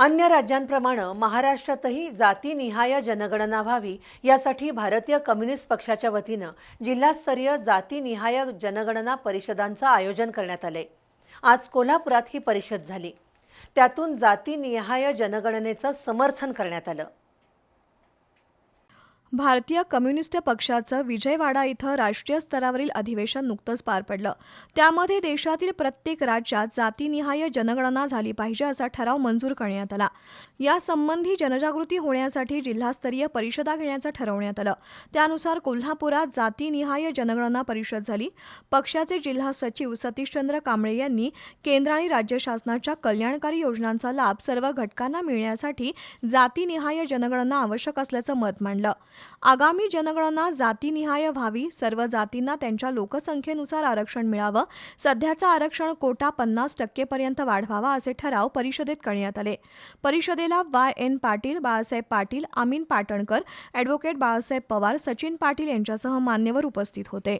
अन्य राज्यांप्रमाणे महाराष्ट्रातही जातीनिहाय जनगणना व्हावी यासाठी भारतीय कम्युनिस्ट पक्षाच्या वतीनं जिल्हास्तरीय जातीनिहाय जनगणना परिषदांचं आयोजन करण्यात आलंय आज कोल्हापुरात ही परिषद झाली. त्यातून जातीनिहाय जनगणनेचं समर्थन करण्यात आलं. भारतीय कम्युनिस्ट पक्षाचं विजयवाडा इथं राष्ट्रीय स्तरावरील अधिवेशन नुकतंच पार पडलं. त्यामध्ये देशातील प्रत्येक राज्यात जातीनिहाय जनगणना झाली पाहिजे असा ठराव मंजूर करण्यात आला. यासंबंधी जनजागृती होण्यासाठी जिल्हास्तरीय परिषदा घेण्याचं ठरवण्यात आलं. त्यानुसार कोल्हापुरात जातीनिहाय जनगणना परिषद झाली. पक्षाचे जिल्हा सचिव सतीशचंद्र कांबळे यांनी केंद्र आणि राज्य शासनाच्या कल्याणकारी योजनांचा लाभ सर्व घटकांना मिळण्यासाठी जातीनिहाय जनगणना आवश्यक असल्याचं मत मांडलं. आगामी जनगणना जातीनिहाय व्हावी. सर्व जातींना त्यांच्या लोकसंख्येनुसार आरक्षण मिळावं. सध्याचं आरक्षण कोटा पन्नास टक्केपर्यंत वाढवावा असे ठराव परिषदेत करण्यात आले. परिषदेला Y. N. Patil Balasaheb Patil Amin Patankar advocate Balasaheb Pawar Sachin Patil यांच्यासह मान्यवर उपस्थित होते.